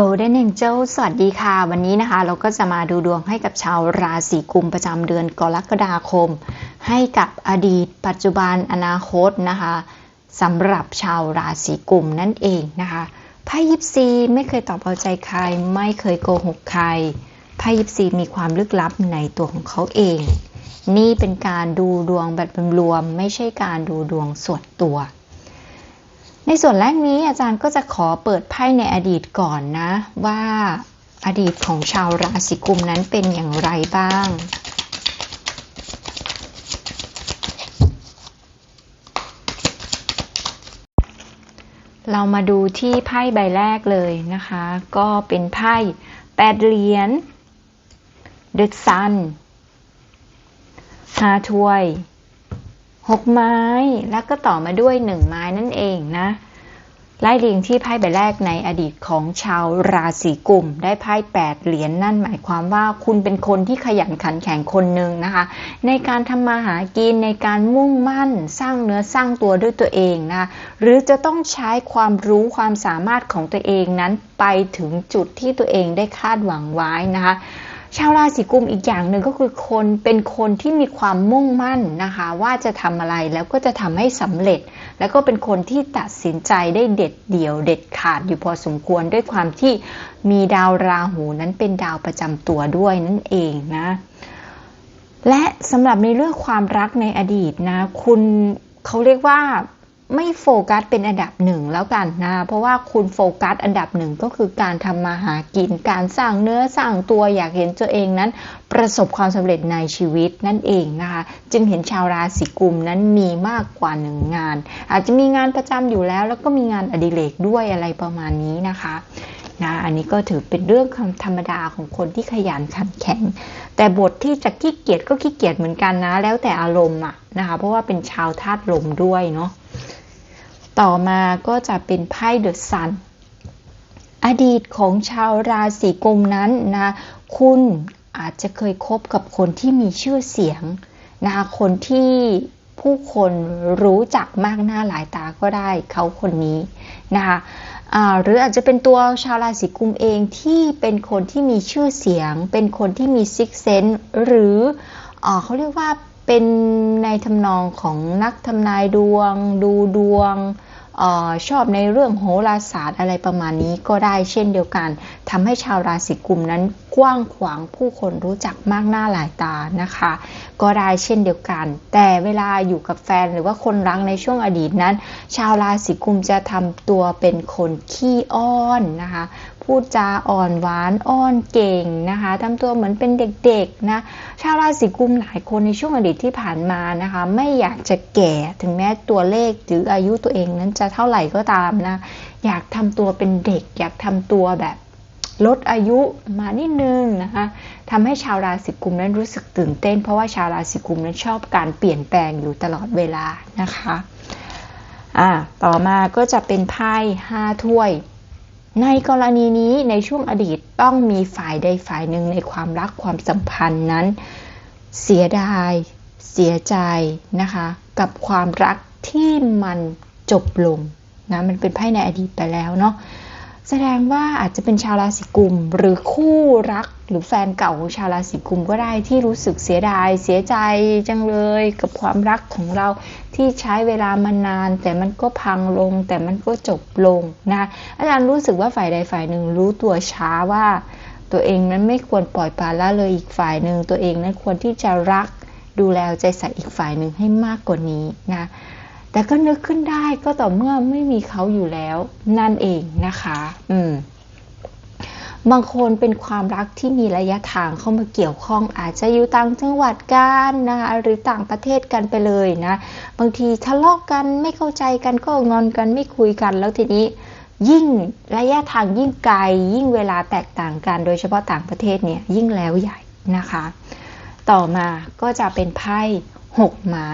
Golden Angel สวัสดีค่ะ วันนี้นะคะ เราก็จะมาดูดวงให้กับชาวราศีกุมประจำเดือนกรกฎาคม ให้กับอดีต ปัจจุบันอนาคตนะคะสำหรับชาวราศีกุมนั่นเองนะคะไพ่ยิปซีไม่เคยตอบเอาใจใคร ไม่เคยโกหกใครไพ่ยิปซีมีความลึกลับในตัวของเขาเอง นี่เป็นการดูดวงแบบรวมๆไม่ใช่การดูดวงส่วนตัว ในส่วนแรกนี้อาจารย์ก็จะขอเปิดไพ่ในอดีตก่อนนะ ว่าอดีตของชาวราศีกุมนั้นเป็นอย่างไรบ้างเรามาดูที่ไพ่ใบแรกเลยนะคะ ก็เป็นไพ่แปดเหรียญ The Sun ห้าถ้วยหกไม้ แล้วก็ต่อมาด้วยหนึ่งไม้นั่นเองนะ ไล่เรียงที่ไพ่ใบแรกในอดีตของชาวราศีกุม ได้ไพ่แปดเหรียญนนั่นหมายความว่าคุณเป็นคนที่ขยันขันแข็งคนหนึ่งนะคะ ในการทำมาหากินในการมุ่งมั่นสร้างเนื้อสร้างตัวด้วยตัวเองนะหรือจะต้องใช้ความรู้ความสามารถของตัวเองนั้นไปถึงจุดที่ตัวเองได้คาดหวังไว้นะคะ ชาวราศีกุมอีกอย่างหนึ่งก็คือคนเป็นคนที่มีความมุ่งมั่นนะคะ ว่าจะทำอะไรแล้วก็จะทำให้สำเร็จ แล้วก็เป็นคนที่ตัดสินใจได้เด็ดเดี่ยว เด็ดขาดอยู่พอสมควรด้วยความที่มีดาวราหูนั้นเป็นดาวประจำตัวด้วยนั่นเองนะ และสำหรับในเรื่องความรักในอดีตนะ คุณเขาเรียกว่า ไม่โฟกัสเป็นอันดับหนึ่งแล้วกันนะ เพราะว่าคุณโฟกัสอันดับหนึ่งก็คือการทำมาหากิน การสร้างเนื้อสร้างตัวอยากเห็นตัวเองนั้น ประสบความสำเร็จในชีวิตนั่นเองนะคะ จึงเห็นชาวราศีกุมนั้นมีมากกว่าหนึ่งงาน อาจจะมีงานประจำอยู่แล้ว แล้วก็มีงานอดิเรกด้วยอะไรประมาณนี้นะคะนะอันนี้ก็ถือเป็นเรื่องธรรมดาของคนที่ขยันขันแข็ง แต่บทที่จะขี้เกียจก็ขี้เกียจเหมือนกันนะ แล้วแต่อารมณ์อะนะคะ เพราะว่าเป็นชาวธาตุลมด้วยเนาะ ต่อมาก็จะเป็นไพ่เดอะซัน อดีตของชาวราศีกุมนั้นนะคุณอาจจะเคยคบกับคนที่มีชื่อเสียงนะคะคนที่ผู้คนรู้จักมากหน้าหลายตาก็ได้เขาคนนี้นะคะหรืออาจจะเป็นตัวชาวราศีกุมเองที่เป็นคนที่มีชื่อเสียง เป็นคนที่มีซิกเซนหรืออเขาเรียกว่าเป็นในทำนองของนักทำนายดวง ดูดวง ออชอบในเรื่องโหราศาสตร์อะไรประมาณนี้ก็ได้เช่นเดียวกันทำให้ชาวราศีกุมนั้นกว้างขวางผู้คนรู้จักมากหน้าหลายตานะคะ ก็ได้เช่นเดียวกัน แต่เวลาอยู่กับแฟนหรือว่าคนรักในช่วงอดีตนั้น ชาวราศีกุมจะทำตัวเป็นคนขี้อ้อนนะคะ พูดจาอ่อนหวานอ้อนเก่งนะคะทำตัวเหมือนเป็นเด็กๆนะชาวราศีกุมหลายคนในช่วงอดีตที่ผ่านมานะคะ ไม่อยากจะแก่ถึงแม้ตัวเลขหรืออายุตัวเองนั้นจะเท่าไหร่ก็ตามนะ อยากทำตัวเป็นเด็ก อยากทำตัวแบบลดอายุมานิดนึงนะคะทำให้ชาวราศีกุมนั้นรู้สึกตื่นเต้น เพราะว่าชาวราศีกุมนั้นชอบการเปลี่ยนแปลงอยู่ตลอดเวลานะคะ อ่า ต่อมาก็จะเป็นไพ่ห้าถ้วย ในกรณีนี้ในช่วงอดีตต้องมีฝ่ายใดฝ่ายหนึ่งในความรักความสัมพันธ์นั้น เสียดาย เสียใจนะคะ กับความรักที่มันจบลงนะมันเป็นไพ่ในอดีตไปแล้วเนาะ แสดงว่าอาจจะเป็นชาวราศีกุม หรือคู่รักหรือแฟนเก่าของชาวราศีกุมก็ได้ที่รู้สึกเสียดาย เสียใจจังเลยกับความรักของเราที่ใช้เวลามานาน แต่มันก็พังลง แต่มันก็จบลงนะอาจารย์รู้สึกว่าฝ่ายใดฝ่ายหนึ่งรู้ตัวช้าว่า ตัวเองนั้นไม่ควรปล่อยปละละเลยอีกฝ่ายหนึ่งตัวเองนั้นควรที่จะรักดูแลใจใส่อีกฝ่ายหนึ่งให้มากกว่านี้นะ แต่ก็นึกขึ้นได้ก็ต่อเมื่อไม่มีเขาอยู่แล้วนั่นเองนะคะ อืม บางคนเป็นความรักที่มีระยะทางเข้ามาเกี่ยวข้อง อาจจะอยู่ต่างจังหวัดกันนะคะหรือต่างประเทศกันไปเลยนะ บางทีทะเลาะกกันไม่เข้าใจกันก็งอนกันไม่คุยกันแล้วทีนี้ยิ่งระยะทางยิ่งไกล ยิ่งเวลาแตกต่างกัน โดยเฉพาะต่างประเทศเนี่ยยิ่งแล้วใหญ่นะคะ ต่อมาก็จะเป็นไพ่หกไม้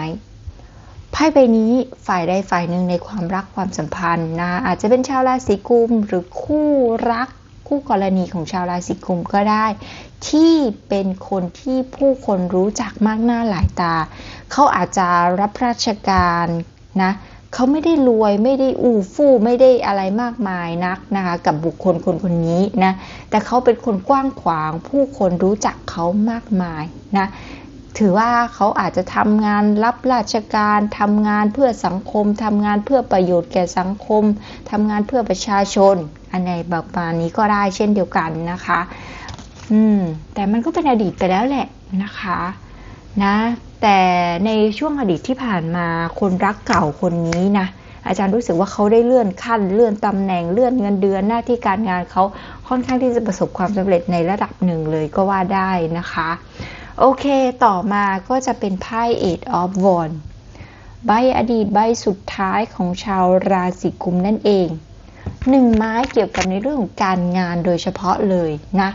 ไพ่ใบนี้ฝ่ายใดฝ่ายหนึ่งในความรักความสัมพันธ์นะอาจจะเป็นชาวราศีกุม หรือคู่รักคู่กรณีของชาวราศีกุมก็ได้ ที่เป็นคนที่ผู้คนรู้จักมากหน้าหลายตา เขาอาจจะรับราชการนะเขาไม่ได้รวยไม่ได้อู้ฟู่ไม่ได้อะไรมากมายนักนะคะกับบุคคลคนคนนี้นะแต่เขาเป็นคนกว้างขวางผู้คนรู้จักเขามากมายนะ ถือว่าเขาอาจจะทำงานรับราชการทำงานเพื่อสังคมทำงานเพื่อประโยชน์แก่สังคมทำงานเพื่อประชาชน อันไหนแบบนี้ก็ได้เช่นเดียวกันนะคะ อืม แต่มันก็เป็นอดีตไปแล้วแหละนะคะ นะ แต่ในช่วงอดีตที่ผ่านมาคนรักเก่าคนนี้นะอาจารย์รู้สึกว่าเขาได้เลื่อนขั้นเลื่อนตำแหน่งเลื่อนเงินเดือนหน้าที่การงานเขาค่อนข้างที่จะประสบความสำเร็จในระดับหนึ่งเลยก็ว่าได้นะคะ โอเค ต่อมาก็จะเป็นไพ่ Eight of Wands ใบอดีตใบสุดท้ายของชาวราศีกุมนั่นเองหนึ่งไม้เกี่ยวกับในเรื่องของการงานโดยเฉพาะเลยนะ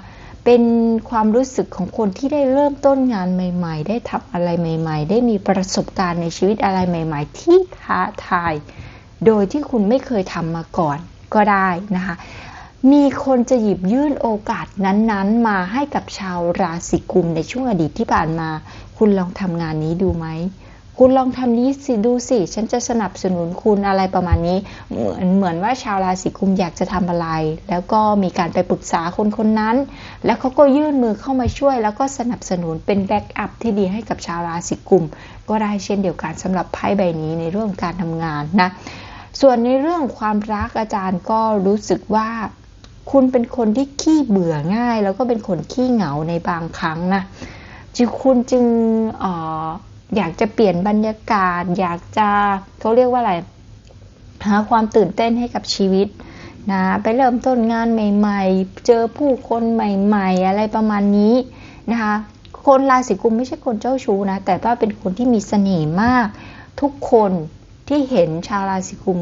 เป็นความรู้สึกของคนที่ได้เริ่มต้นงานใหม่ ๆ ได้ทำอะไรใหม่ ๆ ได้มีประสบการณ์ในชีวิตอะไรใหม่ ๆ ที่ท้าทาย โดยที่คุณไม่เคยทำมาก่อนก็ได้นะคะ มีคนจะหยิบยื่นโอกาสนั้นๆ มาให้กับชาวราศีกุมในช่วงอดีตที่ผ่านมา คุณลองทำงานนี้ดูไหม คุณลองทำนี้สิดูสิ ฉันจะสนับสนุนคุณอะไรประมาณนี้ เหมือนเหมือนว่าชาวราศีกุมอยากจะทำอะไร แล้วก็มีการไปปรึกษาคนคนนั้น แล้วเขาก็ยื่นมือเข้ามาช่วย แล้วก็สนับสนุนเป็นแบ็กอัพที่ดีให้กับชาวราศีกุม ก็ได้เช่นเดียวกันสำหรับไพ่ใบนี้ในเรื่องการทำงานนะ ส่วนในเรื่องความรักอาจารย์ก็รู้สึกว่า คุณเป็นคนที่ขี้เบื่อง่าย แล้วก็เป็นคนขี้เหงาในบางครั้งนะจึงคุณจึงออยากจะเปลี่ยนบรรยากาศ อยากจะเขาเรียกว่าอะไรหาความตื่นเต้นให้กับชีวิตนะไปเริ่มต้นงานใหม่ ๆ เจอผู้คนใหม่ ๆ อะไรประมาณนี้นะคะคนราศีกุมไม่ใช่คนเจ้าชู้นะ แต่ว่าเป็นคนที่มีเสน่ห์มาก ทุกคนที่เห็นชาวราศีกุม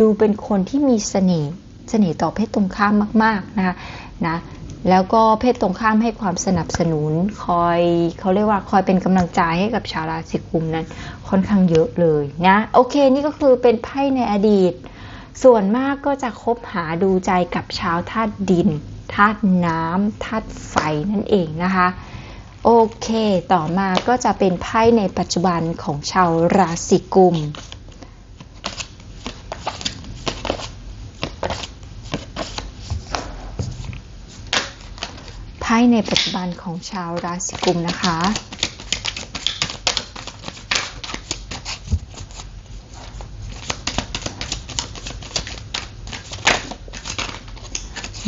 ดูเป็นคนที่มีเสน่ห์ สน่ห์ต่อเพศตรงข้ามมาก ๆ นะคะนะแล้วก็เพศตรงข้ามให้ความสนับสนุนคอยเขาเรียกว่าคอยเป็นกำลังใจให้กับชาวราศีกุมนั้นค่อนข้างเยอะเลยนะโอเคนี่ก็คือเป็นไพ่ในอดีต ส่วนมากก็จะคบหาดูใจกับชาวธาตุดินธาตุน้ำธาตุไฟนั่นเองนะคะโอเค ต่อมาก็จะเป็นไพ่ในปัจจุบันของชาวราศีกุม ไพ่ในปัจจุบันของชาวราศีกุมนะคะ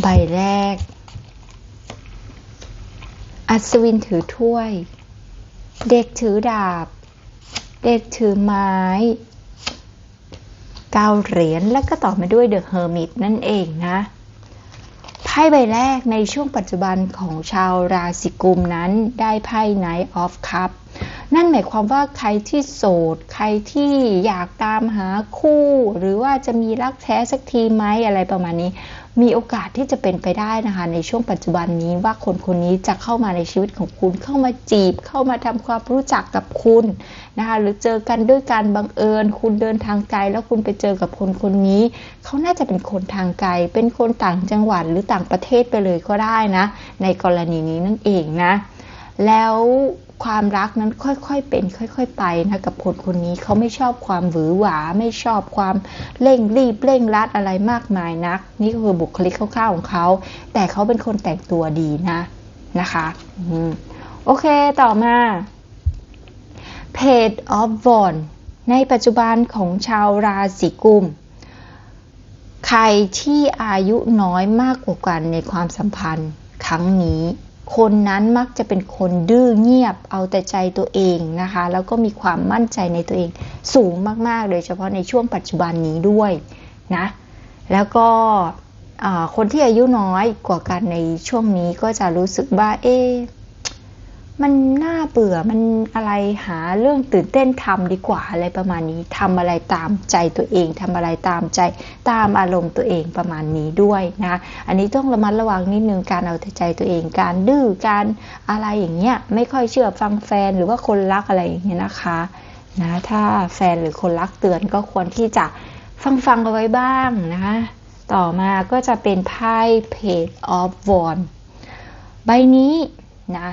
ใบแรก อัศวินถือถ้วย เด็กถือดาบ เด็กถือไม้เก้าเหรียญและก็ต่อมาด้วยเดอะเฮอร์มิตนั่นเองนะ ไพ่ใบแรกในช่วงปัจจุบันของชาวราศีกุมนั้นได้ไพ่ Knight of Cup นั่นหมายความว่าใครที่โสด ใครที่อยากตามหาคู่ หรือว่าจะมีรักแท้สักทีไหมอะไรประมาณนี้ มีโอกาสที่จะเป็นไปได้นะคะ ในช่วงปัจจุบันนี้ว่าคนคนนี้จะเข้ามาในชีวิตของคุณเข้ามาจีบ เข้ามาทำความรู้จักกับคุณนะคะหรือเจอกันด้วยการบังเอิญ คุณเดินทางไกลแล้วคุณไปเจอกับคนคนนี้ เขาน่าจะเป็นคนทางไกล เป็นคนต่างจังหวัดหรือต่างประเทศไปเลยก็ได้นะ ในกรณีนี้นั่นเองนะ แล้ว ความรักนั้นค่อยๆเป็น ค่อย ๆ ไปนะกับคนคนนี้เขาไม่ชอบความหวือหวา ไม่ชอบความเร่งรีบเร่งรัดอะไรมากมายนัก นี่ก็คือบุคลิกคร่าวๆของเขาแต่เขาเป็นคนแต่งตัวดีนะนะคะโอเคต่อมา Page of Wands ในปัจจุบันของชาวราศีกุม ใครที่อายุน้อยมากกว่ากันในความสัมพันธ์ครั้งนี้ คนนั้นมักจะเป็นคนดื้อเงียบเอาแต่ใจตัวเองนะคะ แล้วก็มีความมั่นใจในตัวเองสูงมากๆ โดยเฉพาะในช่วงปัจจุบันนี้ด้วยนะ แล้วก็คนที่อายุน้อยกว่ากันในช่วงนี้ก็จะรู้สึกว่าเอ๊ มันน่าเบื่อมันอะไรหาเรื่องตื่นเต้นทำดีกว่าอะไรประมาณนี้ทำอะไรตามใจตัวเองทำอะไรตามใจตามอารมณ์ตัวเองประมาณนี้ด้วยนะอันนี้ต้องระมัดระวังนิดนึงการเอาแต่ใจตัวเอง การดื้อการอะไรอย่างเงี้ยไม่ค่อยเชื่อฟังแฟนหรือว่าคนรักอะไรอย่างเงี้ยนะคะนะถ้าแฟนหรือคนรักเตือนก็ควรที่จะฟังฟังเอาไว้บ้างนะคะต่อมาก็จะเป็นไพ่ Page of Wands ใบนี้นะ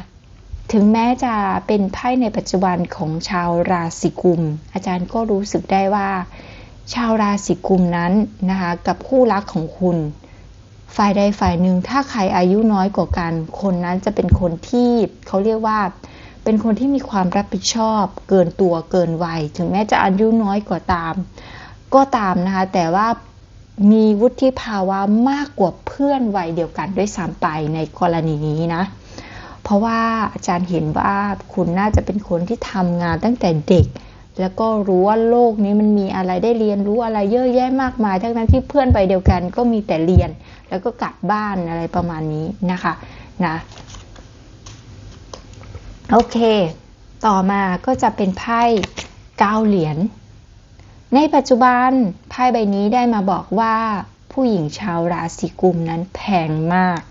ถึงแม้จะเป็นไพ่ในปัจจุบันของชาวราศีกุม อาจารย์ก็รู้สึกได้ว่า ชาวราศีกุมนั้นนะคะกับคู่รักของคุณ ฝ่ายใดฝ่ายหนึ่งถ้าใครอายุน้อยกว่ากัน คนนั้นจะเป็นคนที่เขาเรียกว่า เป็นคนที่มีความรับผิดชอบ เกินตัวเกินวัย ถึงแม้จะอายุน้อยกว่าตาม ก็ตามนะคะแต่ว่ามีวุฒิภาวะมากกว่าเพื่อนวัยเดียวกันด้วยซ้ำไปในกรณีนี้นะ เพราะว่าอาจารย์เห็นว่าคุณน่าจะเป็นคนที่ทำงานตั้งแต่เด็ก แล้วก็รู้ว่าโลกนี้มันมีอะไรได้เรียนรู้อะไรเยอะแยะมากมาย ทั้งนั้นที่เพื่อนไปเดียวกันก็มีแต่เรียน แล้วก็กลับบ้านอะไรประมาณนี้นะคะนะโอเค ต่อมาก็จะเป็นไพ่เก้าเหรียญ ในปัจจุบันไพ่ใบนี้ได้มาบอกว่าผู้หญิงชาวราศีกุมนั้นแพงมาก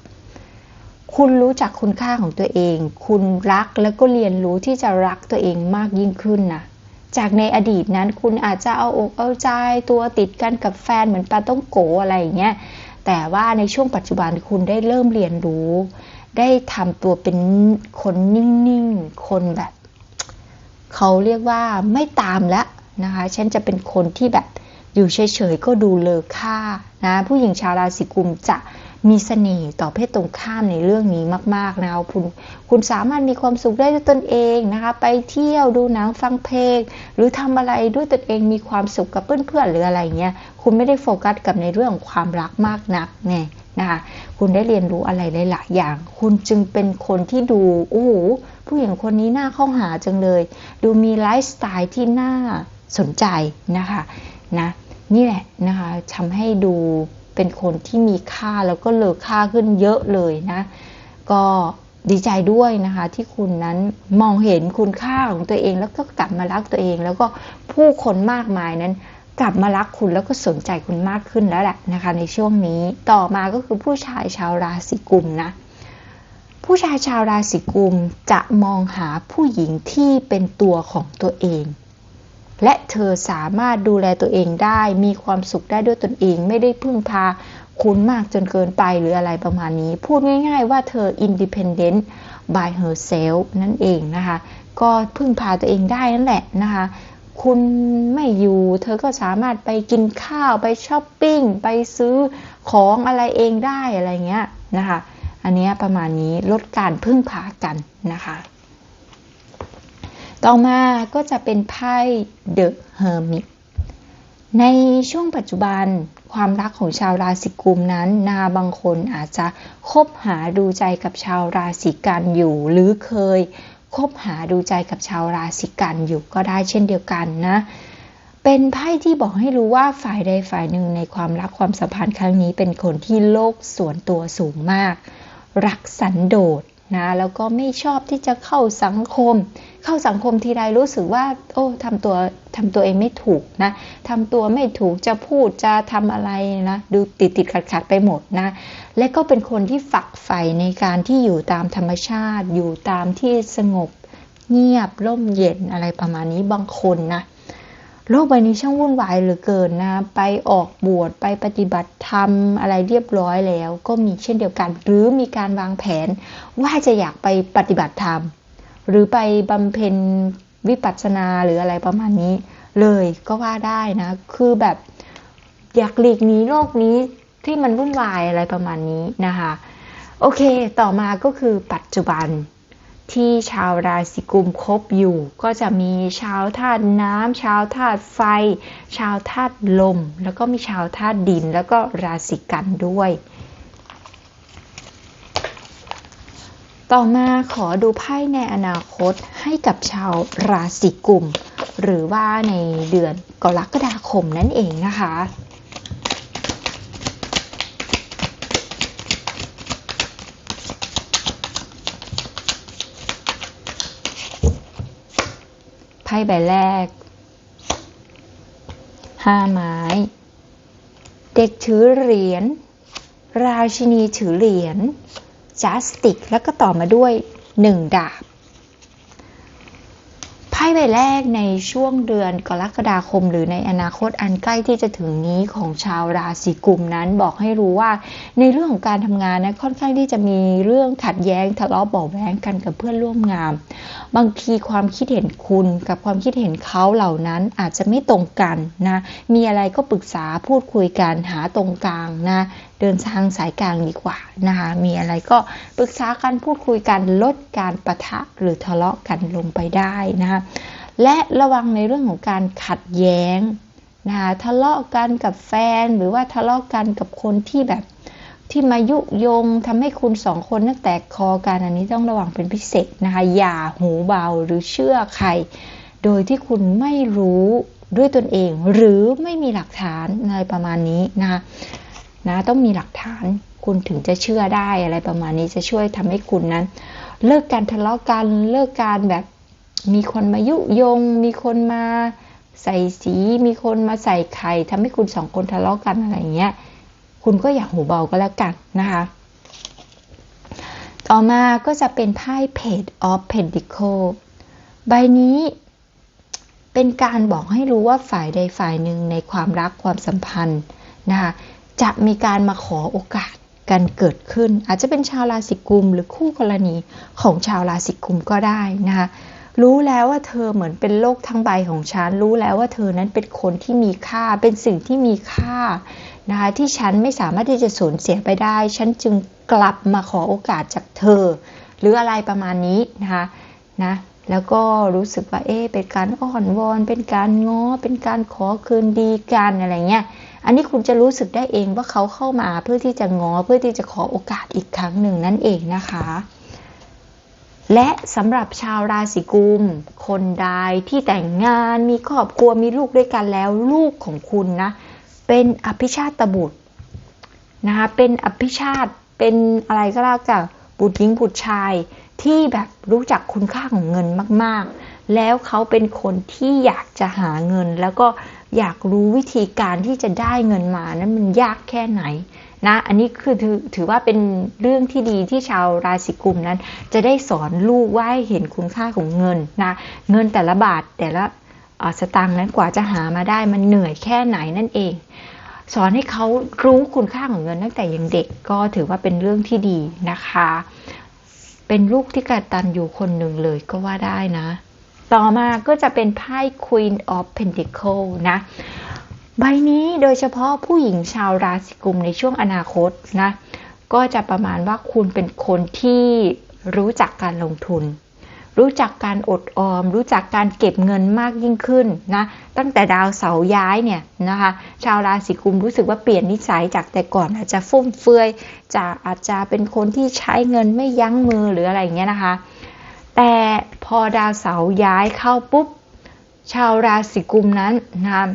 คุณรู้จักคุณค่าของตัวเอง คุณรักแล้วก็เรียนรู้ที่จะรักตัวเองมากยิ่งขึ้นนะจากในอดีตนั้นคุณอาจจะเอาอกเอาใจตัวติดกันกับแฟนเหมือนปลาต้องโกอะไรอย่างเงี้ย แต่ว่าในช่วงปัจจุบันคุณได้เริ่มเรียนรู้ ได้ทำตัวเป็นคนนิ่งๆ คนแบบ เขาเรียกว่าไม่ตามแล้วนะคะ ฉันจะเป็นคนที่แบบอยู่เฉยๆ ก็ดูเลอค่านะ ผู้หญิงชาวราศีกุมจะ มีเสน่ห์ต่อเพศตรงข้ามในเรื่องนี้มาก ๆ นะคะคุณคุณสามารถมีความสุขได้ด้วยตนเองนะคะ ไปเที่ยวดูหนังฟังเพลง หรือทำอะไรด้วยตนเองมีความสุขกับเพื่อนๆหรืออะไรเงี้ยคุณไม่ได้โฟกัสกับในเรื่องของความรักมากนักเนี่ยนะคะคุณได้เรียนรู้อะไรหลายๆอย่าง คุณจึงเป็นคนที่ดูโอ้โหผู้หญิงคนนี้น่าเข้าหาจังเลย ดูมีไลฟ์สไตล์ที่น่าสนใจนะคะนะนี่แหละนะคะทำให้ดู เป็นคนที่มีค่าแล้วก็เลอค่าขึ้นเยอะเลยนะ ก็ดีใจด้วยนะคะ ที่คุณนั้นมองเห็นคุณค่าของตัวเองแล้วก็กลับมารักตัวเอง แล้วก็ผู้คนมากมายนั้น กลับมารักคุณแล้วก็สนใจคุณมากขึ้นแล้วแหละนะคะ ในช่วงนี้ต่อมาก็คือผู้ชายชาวราศีกุมนะผู้ชายชาวราศีกุมจะมองหาผู้หญิงที่เป็นตัวของตัวเอง และเธอสามารถดูแลตัวเองได้ มีความสุขได้ด้วยตนเอง ไม่ได้พึ่งพาคุณมากจนเกินไปหรืออะไรประมาณนี้ พูดง่ายๆว่าเธอ independent by herself นั่นเองนะคะ ก็พึ่งพาตัวเองได้นั่นแหละนะคะ คุณไม่อยู่ เธอก็สามารถไปกินข้าวไปช้อปปิ้ง ไปซื้อของอะไรเองได้อะไรเงี้ยนะคะ อันนี้ประมาณนี้ลดการพึ่งพากันนะคะ ต่อมาก็จะเป็นไพ่ The Hermit ในช่วงปัจจุบันความรักของชาวราศีกุมนั้นนาบางคนอาจจะคบหาดูใจกับชาวราศีกันอยู่ หรือเคยคบหาดูใจกับชาวราศีกันอยู่ก็ได้เช่นเดียวกันนะ เป็นไพ่ที่บอกให้รู้ว่าฝ่ายใดฝ่ายหนึ่งในความรักความสัมพันธ์ครั้งนี้เป็นคนที่โลกส่วนตัวสูงมาก รักสันโดษ นะแล้วก็ไม่ชอบที่จะเข้าสังคม เข้าสังคมทีไรรู้สึกว่า โอ้ทำตัวทำตัวเองไม่ถูกนะทำตัวไม่ถูกจะพูดจะทำอะไรนะดูติดติดขัดขัดไปหมดนะและก็เป็นคนที่ฝักใฝ่ในการที่อยู่ตามธรรมชาติ อยู่ตามที่สงบเงียบร่มเย็นอะไรประมาณนี้บางคนนะ โลกใบนี้ช่างวุ่นวายเหลือเกินนะ ไปออกบวชไปปฏิบัติธรรมอะไรเรียบร้อยแล้ว ก็มีเช่นเดียวกัน หรือมีการวางแผนว่าจะอยากไปปฏิบัติธรรม หรือไปบำเพ็ญวิปัสสนาหรืออะไรประมาณนี้ เลยก็ว่าได้นะ คือแบบอยากหลีกหนีโลกนี้ที่มันวุ่นวายอะไรประมาณนี้นะคะ โอเค ต่อมาก็คือปัจจุบัน ที่ชาวราศีกุมคบอยู่ ก็จะมีชาวธาตุน้ำชาวธาตุไฟ ชาวธาตุลม แล้วก็มีชาวธาตุดิน แล้วก็ราศีกันด้วย ต่อมาขอดูไพ่ในอนาคตให้กับชาวราศีกุม หรือว่าในเดือนกรกฎาคมนั่นเองนะคะ ไพ่ใบแรกห้าไม้ เด็กถือเหรียญ ราชินีถือเหรียญจัสติก แล้วก็ต่อมาด้วยหนึ่งดาบ พ่พ่ใบแรกในช่วงเดือนกรกฎาคม หรือในอนาคตอันใกล้ที่จะถึงนี้ของชาวราศีกุมนั้นบอกให้รู้ว่า ในเรื่องของการทำงานนะค่อนข้างที่จะมีเรื่องขัดแย้งทะเลาะเบาแว้งกันกับเพื่อนร่วมงาน บางทีความคิดเห็นคุณกับความคิดเห็นเขาเหล่านั้นอาจจะไม่ตรงกันนะมีอะไรก็ปรึกษาพูดคุยกันหาตรงกลางนะ เดินทางสายกลางดีกว่านะคะมีอะไรก็ปรึกษากันพูดคุยกันลดการประทะหรือทะเลาะกันลงไปได้นะคะและระวังในเรื่องของการขัดแย้งนะคะทะเลาะกันกับแฟนหรือว่าทะเลาะกันกับคนที่แบบที่มายุยงทำให้คุณสองคนนั่งแตกคอกันอันนี้ต้องระวังเป็นพิเศษนะคะอย่าหูเบาหรือเชื่อใคร โดยที่คุณไม่รู้ด้วยตนเอง หรือไม่มีหลักฐานอะไรประมาณนี้นะคะ นะต้องมีหลักฐานคุณถึงจะเชื่อได้อะไรประมาณนี้จะช่วยทำให้คุณนั้น เลิกการทะเลาะกันเลิกการแบบมีคนมายุยง มีคนมาใส่สี มีคนมาใส่ไข่ทำให้คุณสองคนทะเลาะกันอะไรเงี้ยคุณก็อย่าหูเบาก็แล้วกันนะคะ ต่อมาก็จะเป็นไพ่ Page of Pentacle ใบนี้เป็นการบอกให้รู้ว่าฝ่ายใดฝ่ายหนึ่งในความรักความสัมพันธ์นะคะ จะมีการมาขอโอกาสกันเกิดขึ้น อาจจะเป็นชาวราศีกุม หรือคู่กรณีของชาวราศีกุมก็ได้นะคะรู้แล้วว่าเธอเหมือนเป็นโลกทั้งใบของฉัน รู้แล้วว่าเธอนั้นเป็นคนที่มีค่า เป็นสิ่งที่มีค่านะคะที่ฉันไม่สามารถที่จะสูญเสียไปได้ ฉันจึงกลับมาขอโอกาสจากเธอ หรืออะไรประมาณนี้นะคะนะแล้วก็รู้สึกว่าเอ๊เป็นการอ้อนวอน เป็นการง้อ เป็นการขอคืนดีกันอะไรเงี้ย อันนี้คุณจะรู้สึกได้เองว่าเขาเข้ามาเพื่อที่จะงอเพื่อที่จะขอโอกาสอีกครั้งหนึ่งนั่นเองนะคะ และสำหรับชาวราศีกุม คนใดที่แต่งงานมีครอบครัวมีลูกด้วยกันแล้วลูกของคุณนะ เป็นอภิชาติบุตรนะคะเป็นอภิชาติเป็นอะไรก็แล้วแต่บุตรหญิงบุตรชายที่แบบรู้จักคุณค่าของเงินมาก ๆ แล้วเขาเป็นคนที่อยากจะหาเงินแล้วก็ อยากรู้วิธีการที่จะได้เงินมานั้นมันยากแค่ไหนนะอันนี้คือถือถือว่าเป็นเรื่องที่ดีที่ชาวราศีกุมนั้น จะได้สอนลูกว่าให้เห็นคุณค่าของเงินนะเงินแต่ละบาทแต่ละสตางค์นั้นกว่าจะหามาได้มันเหนื่อยแค่ไหนนั่นเอง สอนให้เขารู้คุณค่าของเงินตั้งแต่ยังเด็กก็ถือว่าเป็นเรื่องที่ดีนะคะ เป็นลูกที่กตัญญูคนหนึ่งเลยก็ว่าได้นะ ต่อมาก็จะเป็นไพ่ Queen of Pentacle นะ ใบนี้โดยเฉพาะผู้หญิงชาวราศีกุมในช่วงอนาคตนะ ก็จะประมาณว่าคุณเป็นคนที่รู้จักการลงทุน รู้จักการอดออม รู้จักการเก็บเงินมากยิ่งขึ้นนะ ตั้งแต่ดาวเสาย้ายเนี่ยนะคะ ชาวราศีกุมรู้สึกว่าเปลี่ยนนิสัยจากแต่ก่อนอาจจะฟุ่มเฟือยจะอาจจะเป็นคนที่ใช้เงินไม่ยั้งมือหรืออะไรเงี้ยนะคะ แต่พอดาวเสาร์ย้ายเข้าปุ๊บ ชาวราศีกุมนั้นนะ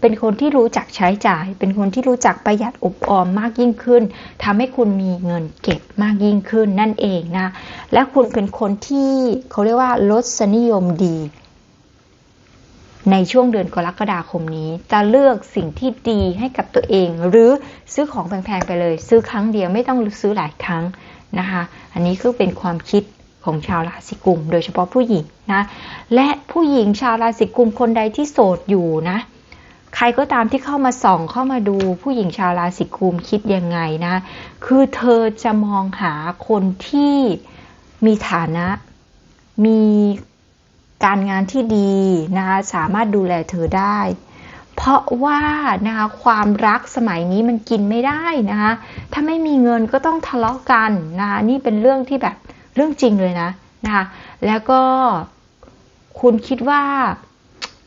เป็นคนที่รู้จักใช้จ่าย เป็นคนที่รู้จักประหยัดอบออมมากยิ่งขึ้นทำให้คุณมีเงินเก็บมากยิ่งขึ้นนั่นเองนะ และคุณเป็นคนที่เขาเรียกว่าลดสนิยมดี ในช่วงเดือนกรกฎาคมนี้ จะเลือกสิ่งที่ดีให้กับตัวเอง หรือซื้อของแพงๆไปเลย ซื้อครั้งเดียวไม่ต้องซื้อหลายครั้งนะคะ อันนี้คือเป็นความคิด ของชาวราศีกุม โดยเฉพาะผู้หญิงนะ และผู้หญิงชาวราศีกุมคนใดที่โสดอยู่นะ ใครก็ตามที่เข้ามาส่องเข้ามาดูผู้หญิงชาวราศีกุมคิดยังไงนะ คือเธอจะมองหาคนที่มีฐานะ มีการงานที่ดีนะคะสามารถดูแลเธอได้ เพราะว่านะคะความรักสมัยนี้มันกินไม่ได้นะคะถ้าไม่มีเงินก็ต้องทะเลาะกันนะคะนี่เป็นเรื่องที่แบบ เรื่องจริงเลยนะนะคะแล้วก็คุณคิดว่า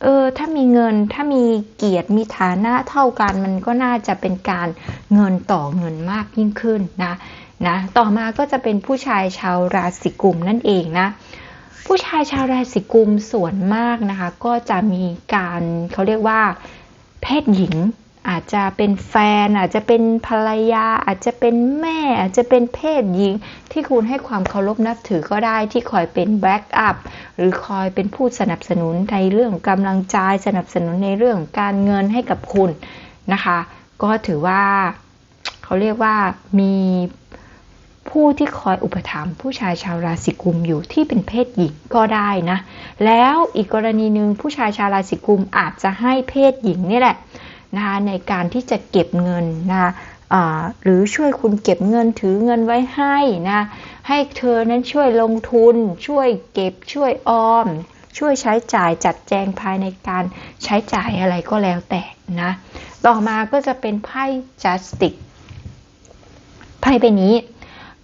เออถ้ามีเงินถ้ามีเกียรติมีฐานะเท่ากันมันก็น่าจะเป็นการเงินต่อเงินมากยิ่งขึ้นนะนะต่อมาก็จะเป็นผู้ชายชาวราศีกุมนั่นเองนะผู้ชายชาวราศีกุมส่วนมากนะคะ ก็จะมีการเขาเรียกว่า เพศหญิง อาจจะเป็นแฟน อาจจะเป็นภรรยา อาจจะเป็นแม่ อาจจะเป็นเพศหญิง ที่คุณให้ความเคารพนับถือก็ได้ที่คอยเป็นแบ็กอัพหรือคอยเป็นผู้สนับสนุนในเรื่องกำลังใจสนับสนุนในเรื่องการเงินให้กับคุณนะคะ ก็ถือว่าเขาเรียกว่ามีผู้ที่คอยอุปถัมภ์ผู้ชายชาวราศีกุมอยู่ที่เป็นเพศหญิงก็ได้นะ แล้วอีกกรณีหนึ่งผู้ชายชาวราศีกุมอาจจะให้เพศหญิงนี่แหละ นะคะในการที่จะเก็บเงินนะคะหรือช่วยคุณเก็บเงินถือเงินไว้ให้นะให้เธอนั้นช่วยลงทุน ช่วยเก็บช่วยออม ช่วยใช้จ่ายจัดแจงภายในการใช้จ่ายอะไรก็แล้วแต่นะต่อมาก็จะเป็นไพ่จัสติกไพ่ใบนี้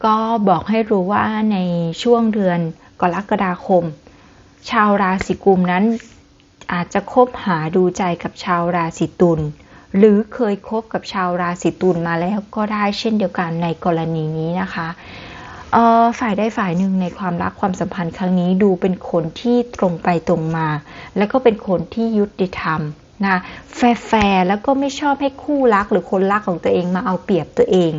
ก็บอกให้รู้ว่าในช่วงเดือนกรกฎาคม ชาวราศีกุมนั้น อาจจะคบหาดูใจกับชาวราศีตุลหรือเคยคบกับชาวราศีตุลมาแล้วก็ได้เช่นเดียวกันในกรณีนี้นะคะฝ่ายได้ฝ่ายหนึ่งในความรักความสัมพันธ์ครั้งนี้ดูเป็นคนที่ตรงไปตรงมา แล้วก็เป็นคนที่ยุติธรรมนะแฟร์แล้วก็ไม่ชอบให้คู่รักหรือคนรักของตัวเองมาเอาเปรียบตัวเอง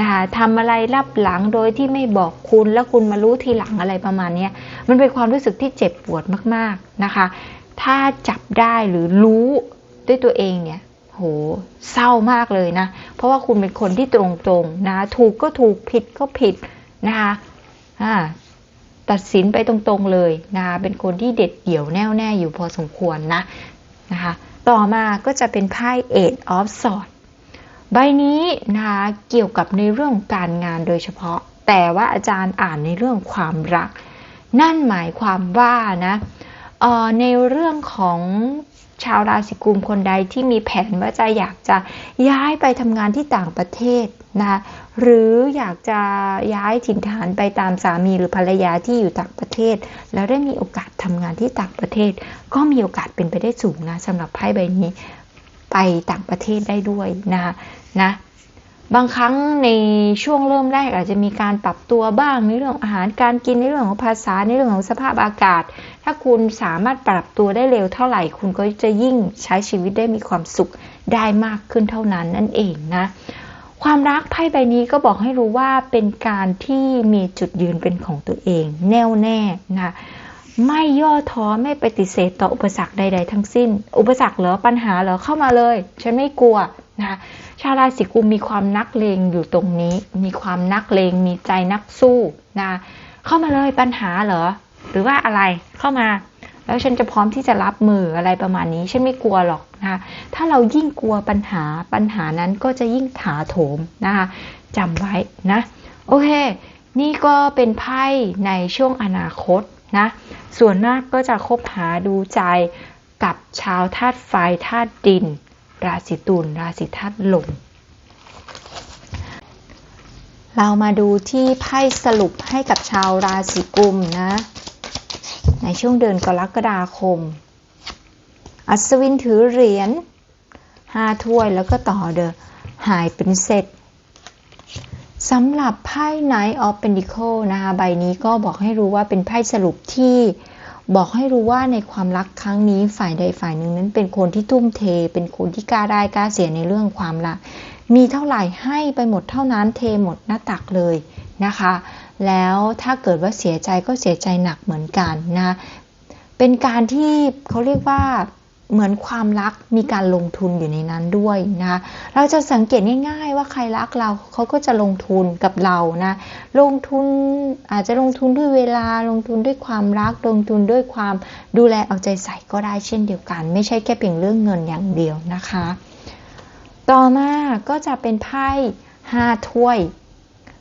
นะคะทำอะไรรับหลังโดยที่ไม่บอกคุณแล้วคุณมารู้ทีหลังอะไรประมาณนี้มันเป็นความรู้สึกที่เจ็บปวดมากๆนะคะ ถ้าจับได้หรือรู้ด้วยตัวเองเนี่ย โห เศร้ามากเลยนะ เพราะว่าคุณเป็นคนที่ตรงๆนะ ถูกก็ถูกผิดก็ผิดนะคะตัดสินไปตรงๆเลยนะเป็นคนที่เด็ดเดี่ยวแน่วแน่อยู่พอสมควรนะนะคะ ต่อมาก็จะเป็นไพ่ Eight of Swords ใบนี้นะคะเกี่ยวกับในเรื่องการงานโดยเฉพาะ แต่ว่าอาจารย์อ่านในเรื่องความรัก นั่นหมายความว่านะ ในเรื่องของชาวราศีกุมคนใดที่มีแผนว่าจะอยากจะย้ายไปทำงานที่ต่างประเทศนะหรืออยากจะย้ายถิ่นฐานไปตามสามีหรือภรรยาที่อยู่ต่างประเทศ แล้วได้มีโอกาสทำงานที่ต่างประเทศ ก็มีโอกาสเป็นไปได้สูงนะสำหรับไพ่ใบนี้ไปต่างประเทศได้ด้วยนะนะ บางครั้งในช่วงเริ่มแรกอาจจะมีการปรับตัวบ้างในเรื่องอาหารการกินในเรื่องของภาษาในเรื่องของสภาพอากาศ ถ้าคุณสามารถปรับตัวได้เร็วเท่าไหร่ คุณก็จะยิ่งใช้ชีวิตได้มีความสุขได้มากขึ้นเท่านั้นนั่นเองนะ ความรักไพ่ใบนี้ก็บอกให้รู้ว่าเป็นการที่มีจุดยืนเป็นของตัวเอง แน่วแน่นะไม่ย่อท้อไม่ปฏิเสธต่ออุปสรรคใด ๆ ทั้งสิ้น อุปสรรคเหรอปัญหาเหรอเข้ามาเลย ฉันไม่กลัว นะชาวราศีกุมมีความนักเลงอยู่ตรงนี้ มีความนักเลงมีใจนักสู้นะเข้ามาเลยปัญหาเหรอ หรือว่าอะไรเข้ามา แล้วฉันจะพร้อมที่จะรับมืออะไรประมาณนี้ ฉันไม่กลัวหรอกนะคะถ้าเรายิ่งกลัวปัญหาปัญหานั้นก็จะยิ่งถาโถมนะคะจำไว้นะ โอเค นี่ก็เป็นไพ่ในช่วงอนาคตนะส่วนมากก็จะคบหาดูใจกับชาวธาตุไฟธาตุดิน ราศีตุลราศีธาตุลมเรามาดูที่ไพ่สรุปให้กับชาวราศีกุมนะ ในช่วงเดือนกรกฎาคม อัศวินถือเหรียญห้าถ้วยแล้วก็ต่อเดอหายเป็นเซตสำหรับไพ่ Knight of Pentacle นะคะใบนี้ก็บอกให้รู้ว่าเป็นไพ่สรุปที่ บอกให้รู้ว่าในความรักครั้งนี้ฝ่ายใดฝ่ายหนึ่งนั้นเป็นคนที่ทุ่มเท เป็นคนที่กล้าได้กล้าเสียในเรื่องความรัก มีเท่าไหร่ให้ไปหมดเท่านั้นเทหมดหน้าตักเลยนะคะ แล้วถ้าเกิดว่าเสียใจก็เสียใจหนักเหมือนกันนะ เป็นการที่เขาเรียกว่า เหมือนความรักมีการลงทุนอยู่ในนั้นด้วยนะเราจะสังเกตง่าย ๆ ว่าใครรักเราเขาก็จะลงทุนกับเรานะ ลงทุนอาจจะลงทุนด้วยเวลาลงทุนด้วยความรักลงทุนด้วยความดูแลเอาใจใส่ก็ได้เช่นเดียวกัน ไม่ใช่แค่เพียงเรื่องเงินอย่างเดียวนะคะ ต่อมาก็จะเป็นไพ่ห้าถ้วย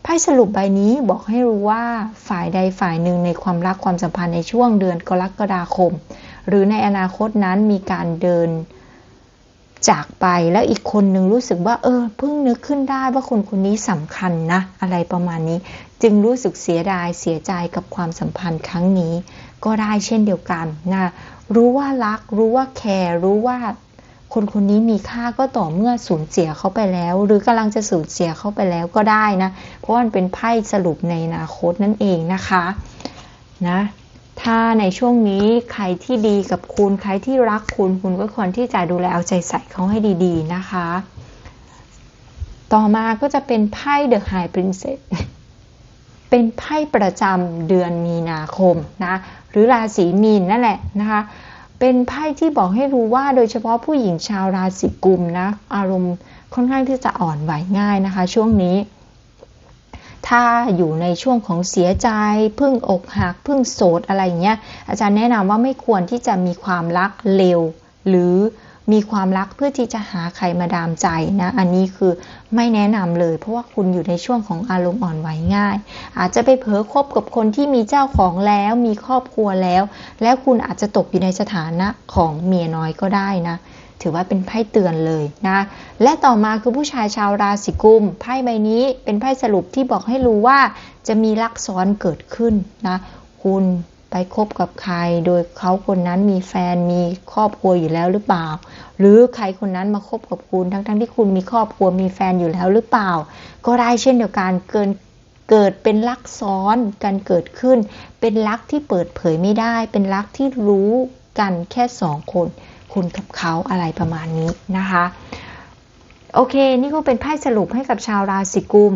ไพ่สรุปใบนี้บอกให้รู้ว่าฝ่ายใดฝ่ายหนึ่งในความรักความสัมพันธ์ในช่วงเดือนกรกฎาคม หรือในอนาคตนั้นมีการเดินจากไปแล้วอีกคนนึงรู้สึกว่า เออเพิ่งนึกขึ้นได้ว่าคนคนนี้สำคัญนะ อะไรประมาณนี้ จึงรู้สึกเสียดายเสียใจกับความสัมพันธ์ครั้งนี้ ก็ได้เช่นเดียวกันนะรู้ว่ารัก รู้ว่าแคร์รู้ว่าคนคนนี้มีค่าก็ต่อเมื่อสูญเสียเขาไปแล้ว หรือกำลังจะสูญเสียเขาไปแล้วก็ได้นะ เพราะมันเป็นไพ่สรุปในอนาคตนั่นเองนะคะ นะ ถ้าในช่วงนี้ใครที่ดีกับคุณ ใครที่รักคุณ คุณก็ควรที่จะดูแลเอาใจใส่เขาให้ดีๆนะคะ ต่อมาก็จะเป็นไพ่ The High Princess เป็นไพ่ประจำเดือนมีนาคมนะ หรือราศีมีนนั่นแหละนะคะ เป็นไพ่ที่บอกให้รู้ว่าโดยเฉพาะผู้หญิงชาวราศีกุมนะ อารมณ์ค่อนข้างที่จะอ่อนไหวง่ายนะคะ ช่วงนี้ ถ้าอยู่ในช่วงของเสียใจพิ่งอกหักพิ่งโสดอะไรเงี้ย อาจารย์แนะนำว่าไม่ควรที่จะมีความรักเร็ว หรือมีความรักเพื่อที่จะหาใครมาดามใจนะ อันนี้คือไม่แนะนำเลย เพราะว่าคุณอยู่ในช่วงของอารมณ์อ่อนไหวง่าย อาจจะไปเผลอคบกับคนที่มีเจ้าของแล้วมีครอบครัวแล้ว แล้วคุณอาจจะตกอยู่ในสถานะของเมียน้อยก็ได้นะ ถือว่าเป็นไพ่เตือนเลยนะ และต่อมาคือผู้ชายชาวราศีกุม ไพ่ใบนี้เป็นไพ่สรุปที่บอกให้รู้ว่าจะมีรักซ้อนเกิดขึ้นนะ คุณไปคบกับใคร โดยเขาคนนั้นมีแฟนมีครอบครัวอยู่แล้วหรือเปล่า หรือใครคนนั้นมาคบกับคุณทั้งๆทที่คุณมีครอบครัวมีแฟนอยู่แล้วหรือเปล่า ก็ได้เช่นเดียวกันเกินเกิดเป็นรักซ้อนกันเกิดขึ้น เป็นรักที่เปิดเผยไม่ได้ เป็นรักที่รู้กันแค่สองคน คุณกับเขาอะไรประมาณนี้นะคะ โอเค นี่ก็เป็นไพ่สรุปให้กับชาวราศีกุม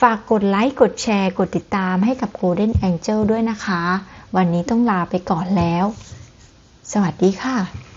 ฝากกดไลค์ กดแชร์ กดติดตามให้กับ Golden Angel ด้วยนะคะ วันนี้ต้องลาไปก่อนแล้ว สวัสดีค่ะ